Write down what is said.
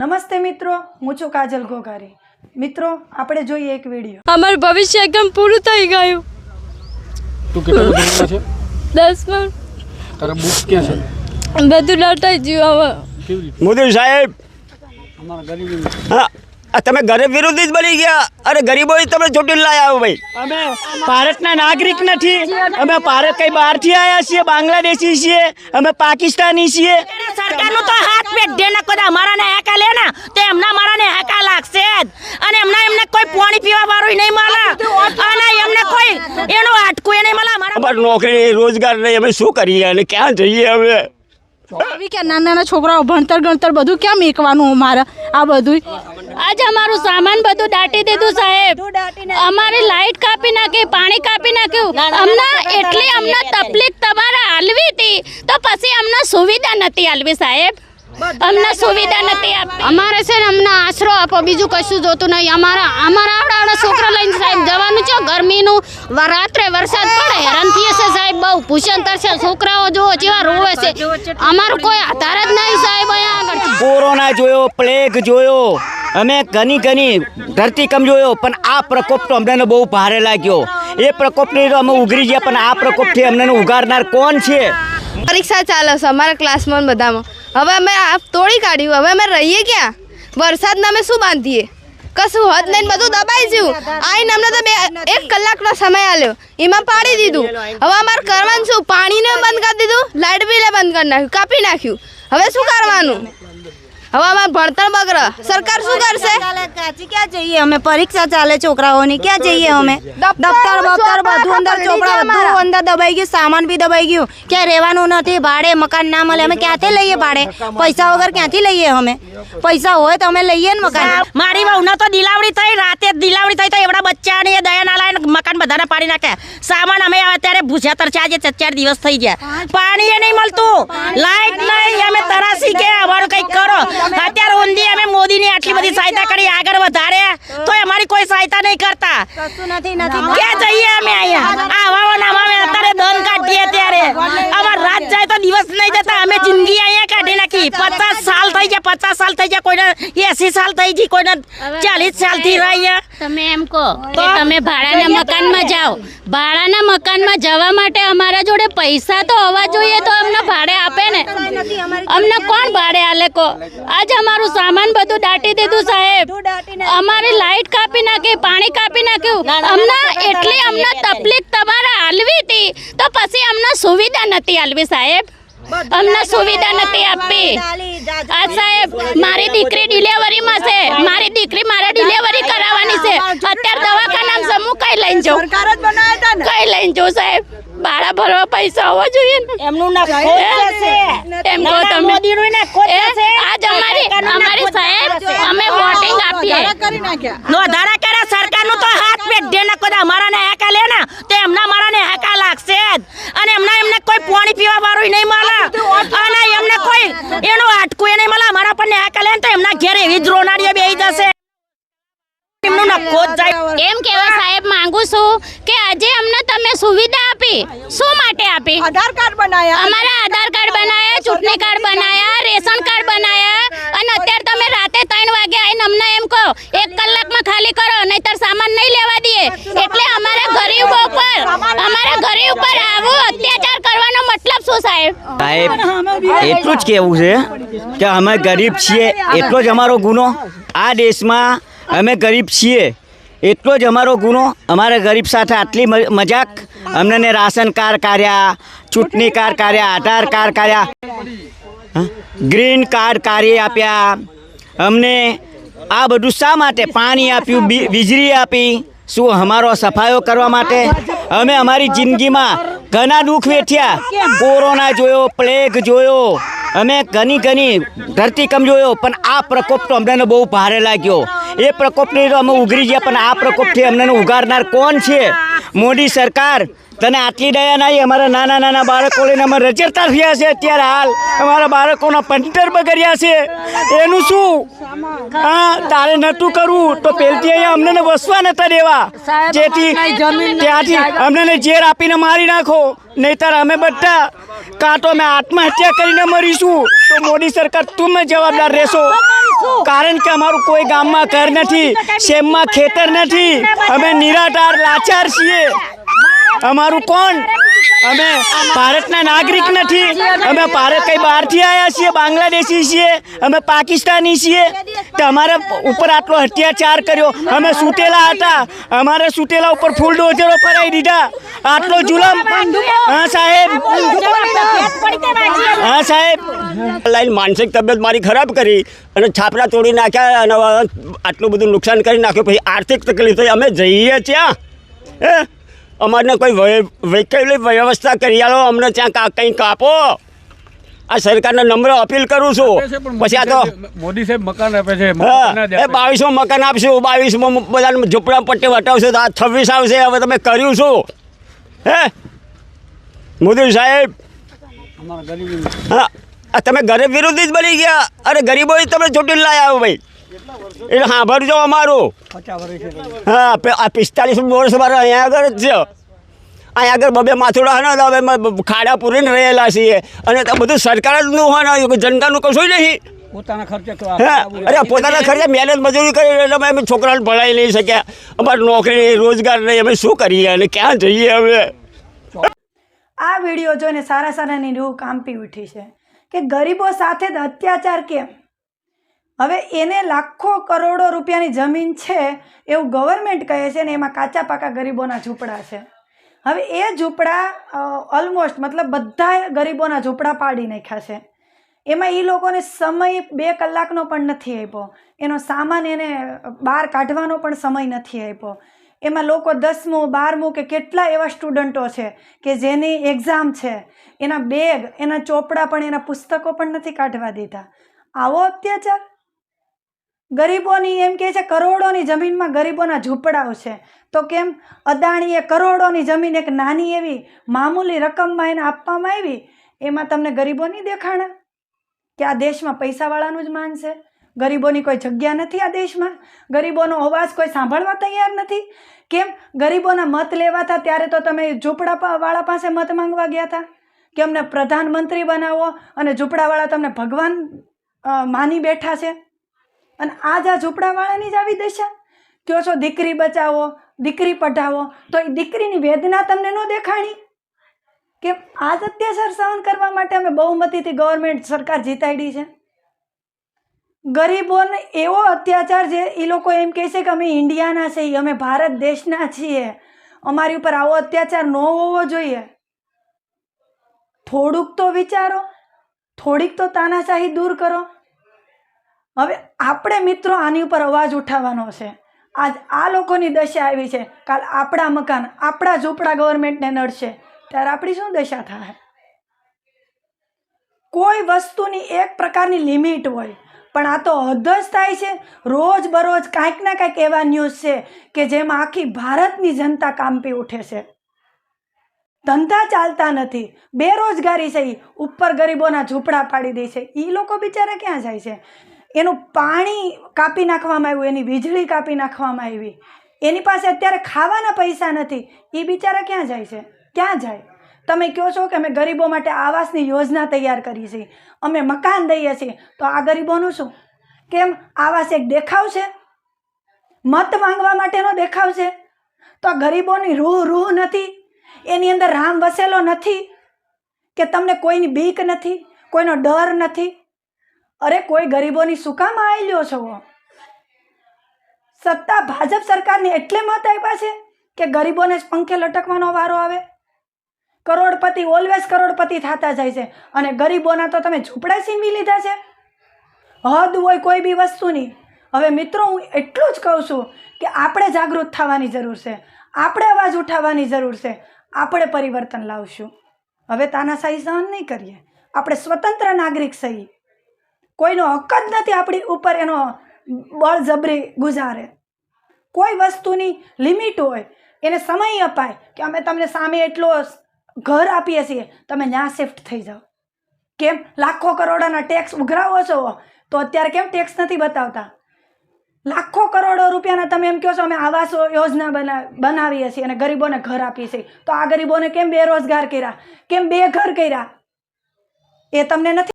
નમસ્તે મિત્રો હું છું કાજલ ગોગારી મિત્રો આપણે જોઈએ એક વીડિયો. અમારું ભવિષ્ય એકદમ પૂરું થઈ ગયું. તું કેટલા ધોરણમાં છે? દસમાં તારા બુક ક્યાં છે? બધું લટાઈ ગયું હવે. મોદી સાહેબ. અમારા ગરીબી હા. તમે ગરીબ વિરોધી જ બની ગયા. અરે ગરીબો તમે ચોટીલ લાયા આવો ભાઈ. અમે ભારતના નાગરિક નથી. અમે ભારત કઈ બહારથી આવ્યા છીએ? બાંગ્લાદેશી છીએ? અમે પાકિસ્તાની છીએ? સરકારનું તો હાથ પેટ દે ને કદા અમારા ને હેકા લે ને તો એમના મારાને હેકા લાગશે જ. અને એમના એમને કોઈ પાણી પીવા વાળું નહીં મળે. અને એમને કોઈ એનું હાટકું એ નહીં મળે. અમારા નોકરી રોજગાર નહીં. અમે શું કરીએ અને ક્યાં જઈએ અમે? આવી કે નાના નાના છોકરાઓ ભણતર ગણતર બધું ક્યાં મેકવાનું અમારે? આ બધું આજે અમારું સામાન બધું દાટી દીધું સાહેબ. અમારી લાઈટ કાપી નાખી પાણી કાપી નાખ્યું. અમને એટલી અમને તકલીફ તમારે હાલવી હતી. તો પછી અમને સુવિધા નથી હાલવી સાહેબ. અમને સુવિધા નથી આપતી અમારે છે ને અમને આશરો આપો બીજું કશું જોતું નહીં. અમારા અમારા આવડા આવડા છોકરા લઈને સાહેબ જવાનું છે. ગરમીનું રાત્રે વરસાદ પડે હેરાન થઈએ છે સાહેબ બહુ. ભૂષણતર કરશે છોકરાઓ જુઓ જેવા રોવે છે. અમારું કોઈ આધાર જ નહીં સાહેબ અહીંયા આગળ. કોરોના જોયો પ્લેગ જોયો. અમે ઘણી ઘણી ધરતીકમ જોયો પણ આ પ્રકોપ તો અમને બહુ ભારે લાગ્યો. એ પ્રકોપની તો અમે ઉઘરી ગયા પણ આ પ્રકોપથી અમને ઉગારનાર કોણ છે? પરીક્ષા ચાલે છે અમારા ક્લાસમાં બધામાં. હવે અમે તોડી કાઢ્યું. હવે અમે રહીએ ક્યાં? વરસાદના અમે શું બાંધીએ? કશું હદ નહીં, બધું દબાઈ ગયું. આઈને અમને તો બે એક કલાકનો સમય આલ્યો. એમાં પાડી દીધું. હવે અમારે કરવાનું શું? પાણીને બંધ કરી દીધું, લાઇટ બિલે બંધ કરી નાખ્યું, કાપી નાખ્યું. હવે શું કરવાનું? હવે અમારે ભણતર બગડે. સરકાર શું કરશે? ક્યાં જઈએ અમે? પરીક્ષા ચાલે છોકરાઓની. ક્યાં જઈએ અમે? દફતર બફતર બધું અંદર ચોપડા બધું અંદર દબાઈ ગયું સામાન બી દબાઈ ગયું. ક્યાં રહેવાનું નથી ભાડે મકાન ના મળે. અમે ક્યાંથી લઈએ ભાડે? પૈસા વગર ક્યાંથી લઈએ અમે? પૈસા હોય તો અમે લઈએ ને મકાન. મારી વહુનો તો દિલાવડી થઈ રાતે દિલાવડી થઈ તો એવડા બચ્ચા ને દયા ના લાય મકાન બધાને પાડી નાખ્યા સામાન અમે અત્યારે ભૂસ્યા તરસ્યા આજે ચાર ચાર દિવસ થઈ ગયા. પાણી એ નહીં મળતું. લાઈટ અત્યારે ઊંધી અમે મોદીની આટલી બધી સહાયતા કરી આગળ વધારે. તો અમારી કોઈ સહાયતા નહીં કરતા. ક્યાં જઈએ અમે અહીંયા? આવા નામ અમે અત્યારે દન કાઢીએ ત્યારે. અમાર રાત જાય તો દિવસ નહીં જતા. અમે જિંદગી અહીંયા કાઢી નાખી. પચાસ સાલ થઈ ગયા પચાસ સાલ ગયા કોઈને એસી સાલ થઈ ગઈ કોઈને ચાલીસ સાલથી રહીએ તમે એમ કહો કે તમે ભાડાના મકાનમાં જાઓ. ભાડાના મકાનમાં જવા માટે અમારા જોડે પૈસા તો હોવા જોઈએ તો અમને ભાડે આપે ને. અમને કોણ ભાડે આલે કો? આજ અમારું સામાન બધું દાટી દીધું સાહેબ. અમારી લાઈટ કાપી નાખી પાણી કાપી નાખ્યું. અમને એટલી અમને તકલીફ તમારે હાલવી હતી. તો પછી અમને સુવિધા નથી હાલવી સાહેબ. અમને સુવિધા નથી આપી. આ સાહેબ મારી દીકરી ડિલિવરીમાં છે. મારી દીકરી મારે ડિલિવરી કરાવવાની છે. અત્યારે દવાખાનામાં છે. હું કઈ લઈને જાઉં? કઈ લઈને જાઉં સાહેબ? ભાડા ભરવા પૈસા હોવા જોઈએ ને. એમનું ના ખોટ જશે. એમ કહો તમે. આજ અમારી અમારી સાહેબ અમે વોટિંગ આપીએ. નો ધારા કરે સરકારનું તો હાથ પેટ દે કદા મારાને હેકા લે ને તો એમના મારાને હેકા લાગશે જ. અને એમના એમને કોઈ પાણી પીવા વાળું નહીં મળે. અને એમને કોઈ એનું હાટકું એ નહીં મળે. અમારા પર હાકા હેકા લે તો એમના ઘેર એવી જ રોનાડીઓ બેહી જશે. એમનું નફો જ જાય. એમ કેવા સાહેબ માંગુ છું કે આજે અમને તમે સુવિધા આપી. શું માટે આપી? આધાર કાર્ડ બનાયા. અમારા આધાર કાર્ડ બનાયા ચૂંટણી કાર્ડ બનાયા રેશન કાર્ડ બનાયા અને અત્યારે તમે રાતે ત્રણ વાગે આવીને અમને એમ કહો એક કલાકમાં ખાલી કરો નહીતર સામાન નહીં લેવા દઈએ એટલે અમારા ગરીબો ઉપર અમારા ગરીબ ઉપર આવો અત્યાચાર કરવાનો મતલબ શું સાહેબ સાહેબ એટલું જ કહેવું છે કે અમે ગરીબ છીએ. એટલો જ અમારો ગુનો. આ દેશમાં અમે ગરીબ છીએ. એટલો જ અમારો ગુનો. અમારા ગરીબ સાથે આટલી મજાક. અમને રાશન કાર્ડ કાઢ્યા ચૂંટણી કાર્ડ કાઢ્યા આધાર કાર્ડ કાઢ્યા ગ્રીન કાર્ડ કાઢી આપ્યા. અમને આ બધું શા માટે? પાણી આપ્યું વીજળી આપી. શું અમારો સફાયો કરવા માટે? અમે અમારી જિંદગીમાં ઘણા દુઃખ વેઠ્યા. કોરોના જોયો પ્લેગ જોયો. અમે ઘણી ઘણી ધરતીકંપ જોયો પણ આ પ્રકોપ તો અમને બહુ ભારે લાગ્યો. એ પ્રકોપની તો અમે ઉઘરી ગયા પણ આ પ્રકોપથી અમને ઉગારનાર કોણ છે? મોદી સરકાર તને આટલી દયા નહીં અમારા નાના નાના બાળકોને અમે રજરતા થયા છે અત્યારે હાલ. અમારા બાળકોના પંટર બગડ્યા છે. એનું શું? હા તારે નતું કરવું. તો પેલથી અહીંયા અમને ને વસવા નતા દેવા. જેથી ત્યાંથી અમને ઝેર આપીને મારી નાખો. નહીતર અમે બધા કાં તો અમે આત્મહત્યા કરીને મરીશું. તો મોદી સરકાર તમે જવાબદાર રહેશો. કારણ કે અમારું કોઈ ગામમાં ઘર નથી શેમમાં ખેતર નથી. અમે નિરાધાર લાચાર છીએ. અમારું કોણ? અમે ભારતના નાગરિક નથી. અમે ભારત કઈ બહારથી આવ્યા છીએ? બાંગ્લાદેશી છીએ? અમે પાકિસ્તાની છીએ? તો અમારા ઉપર આટલો અત્યાચાર કર્યો. અમે સૂતેલા હતા. અમારે સૂતેલા ઉપર ફૂલ ડોઝરો ફરાઈ દીધા. આટલો જુલમ. હા, સાહેબ. હા, સાહેબ. લાઈન માનસિક તબિયત મારી ખરાબ કરી અને છાપરા તોડી નાખ્યા અને આટલું બધું નુકસાન કરી નાખ્યું. પછી આર્થિક તકલીફ થઈ. અમે જઈએ ત્યાં. હે? અમારને કોઈ વૈકલ્પિક વ્યવસ્થા કરી આલો અમને ત્યાં કા કંઈ કાપો. આ સરકારને નમ્ર અપીલ કરું છું. છે પછી આ તો મોદી સાહેબ મકાન આપે છે એ આપે. મકાન આપશું બાવીસમાં બધાને ઝૂંપડા પટ્ટી વટાવશે તો આ છવ્વીસ આવશે હવે તમે કર્યું શું? હે? મોદી સાહેબ. હા તમે ગરીબ વિરોધી જ બની ગયા. અરે ગરીબો તમે ચોટીલ લાયા ભાઈ. એટલે સાંભળજો અમારું હા આ પિસ્તાલીસ વર્ષ મારે અહીંયા આગળ જ છે. અહીંયા આગળ બબે માથુડા હે ને હવે ખાડા પૂરીને રહેલા છીએ. અને તો બધું સરકાર જ નું હોય ને જનતાનું કશું નહીં. પોતાના ખર્ચે અરે પોતાના ખર્ચે મહેનત મજૂરી કરી એટલે અમે છોકરાને ભણાવી નહીં શક્યા. અમારે નોકરી નહીં રોજગાર નહીં અમે શું કરીએ અને ક્યાં જઈએ અમે? આ વીડિયો જોઈને સારા સારાની રૂહ કાંપી ઉઠી છે કે ગરીબો સાથે જ અત્યાચાર કેમ? હવે એને લાખો કરોડો રૂપિયાની જમીન છે એવું ગવર્મેન્ટ કહે છે ને એમાં કાચા પાકા ગરીબોના ઝૂંપડા છે. હવે એ ઝૂંપડા ઓલમોસ્ટ મતલબ બધા ગરીબોના ઝૂંપડા પાડી નાખ્યા છે. એમાં એ લોકોને સમય બે કલાકનો પણ નથી આપ્યો. એનો સામાન એને બહાર કાઢવાનો પણ સમય નથી આપ્યો. એમાં લોકો દસમું, બારમું કે કેટલા એવા સ્ટુડન્ટો છે કે જેની એક્ઝામ છે, એના બેગ એના ચોપડા પણ, એના પુસ્તકો પણ નથી કાઢવા દીધા. આવો અત્યાચાર ગરીબોની એમ કહે છે, કરોડોની જમીનમાં ગરીબોના ઝૂંપડાઓ છે. તો કેમ? અદાણીએ કરોડોની જમીન એક નાની એવી મામૂલી રકમમાં એને આપવામાં આવી? એમાં તમને ગરીબોની દેખાણા? કે આ દેશમાં પૈસાવાળાનું જ માન છે? ગરીબોની કોઈ જગ્યા નથી આ દેશમાં? ગરીબોનો અવાજ કોઈ સાંભળવા તૈયાર નથી? કેમ? ગરીબોના મત લેવા હતા ત્યારે તો તમે ઝૂંપડા વાળા પાસે મત માંગવા ગયા હતા? કે અમને પ્રધાનમંત્રી બનાવો અને ઝૂંપડાવાળા તમને ભગવાન માની બેઠા છે? અને આજ આ ઝૂંપડાવાળાની જ આવી દશા. કહો છો, દીકરી બચાવો, દીકરી પઢાવો, તો એ દીકરીની વેદના તમને ન દેખાણી? કે આજ અત્યાચાર સહન કરવા માટે અમે બહુમતીથી ગવર્મેન્ટ સરકાર જીતાડી છે. ગરીબોને એવો અત્યાચાર છે, એ લોકો એમ કહે છે કે અમે ઇન્ડિયાના છીએ અમે ભારત દેશના છીએ. અમારી ઉપર આવો અત્યાચાર ન હોવો જોઈએ. થોડુંક તો વિચારો, થોડીક તો તાનાશાહી દૂર કરો. હવે આપણે મિત્રો આની ઉપર અવાજ ઉઠાવવાનો છે. આજ આ લોકોની દશા આવી છે. કાલ આપણા મકાન, આપણા ઝૂંપડા ગવર્મેન્ટને નડશે. ત્યારે આપણી શું દશા થાય? કોઈ વસ્તુની એક પ્રકારની લિમિટ હોય. પણ આ તો હદ જ થાય છે. રોજ બરોજ કાંઈક ના કાંઈક એવા ન્યૂઝ છે કે જેમાં આખી ભારતની જનતા કાંપી ઉઠે છે. ધંધા ચાલતા નથી. બેરોજગારી છે ઉપર ગરીબોના ઝૂંપડા પાડી દે છે. એ લોકો બિચારા ક્યાં જાય છે? એનું પાણી કાપી નાખવામાં આવ્યું, એની વીજળી કાપી નાખવામાં આવી. એની પાસે અત્યારે ખાવાના પૈસા નથી. એ બિચારા ક્યાં જાય છે? ક્યાં જાય? તમે કહો છો કે અમે ગરીબો માટે આવાસની યોજના તૈયાર કરી છે. અમે મકાન દઈએ છીએ. તો આ ગરીબોનું શું? કેમ? આવાસ એક દેખાવ છે? મત માંગવા માટેનો દેખાવ છે? તો આ ગરીબોની રૂહ રૂહ નથી? એની અંદર રામ વસેલો નથી? કે તમને કોઈની બીક નથી? કોઈનો ડર નથી? અરે કોઈ ગરીબોની શું કામ આવેલ્યો છો? સત્તા ભાજપ સરકારને એટલે મત આપ્યા છે કે ગરીબોને જ પંખે લટકવાનો વારો આવે? કરોડપતિ ઓલવેઝ કરોડપતિ થતા જાય છે અને ગરીબોના તો તમે ઝૂંપડા છીનવી લીધા છે. હદ હોય કોઈ બી વસ્તુની. હવે મિત્રો, હું એટલું જ કહું છું કે આપણે જાગૃત થવાની જરૂર છે. આપણે અવાજ ઉઠાવવાની જરૂર છે. આપણે પરિવર્તન લાવશું. હવે તાનાશાહી સહન નહીં કરીએ. આપણે સ્વતંત્ર નાગરિક છીએ કોઈનો હક જ નથી આપણી ઉપર એનો બળજબરી ગુજારે. કોઈ વસ્તુની લિમિટ હોય, એને સમય અપાય કે અમે તમને સામે એટલો ઘર આપીએ છીએ, તમે ત્યાં શિફ્ટ થઈ જાઓ. કેમ? લાખો કરોડોના ટેક્સ ઉઘરાવો છો? તો અત્યારે કેમ ટેક્સ નથી બતાવતા? લાખો કરોડો રૂપિયાના તમે એમ કહો છો, અમે આવાસ યોજના બના, બનાવીએ છીએ અને ગરીબોને ઘર આપીએ છીએ. તો આ ગરીબોને કેમ બેરોજગાર કર્યા? કેમ બે ઘર કર્યા? એ તમને નથી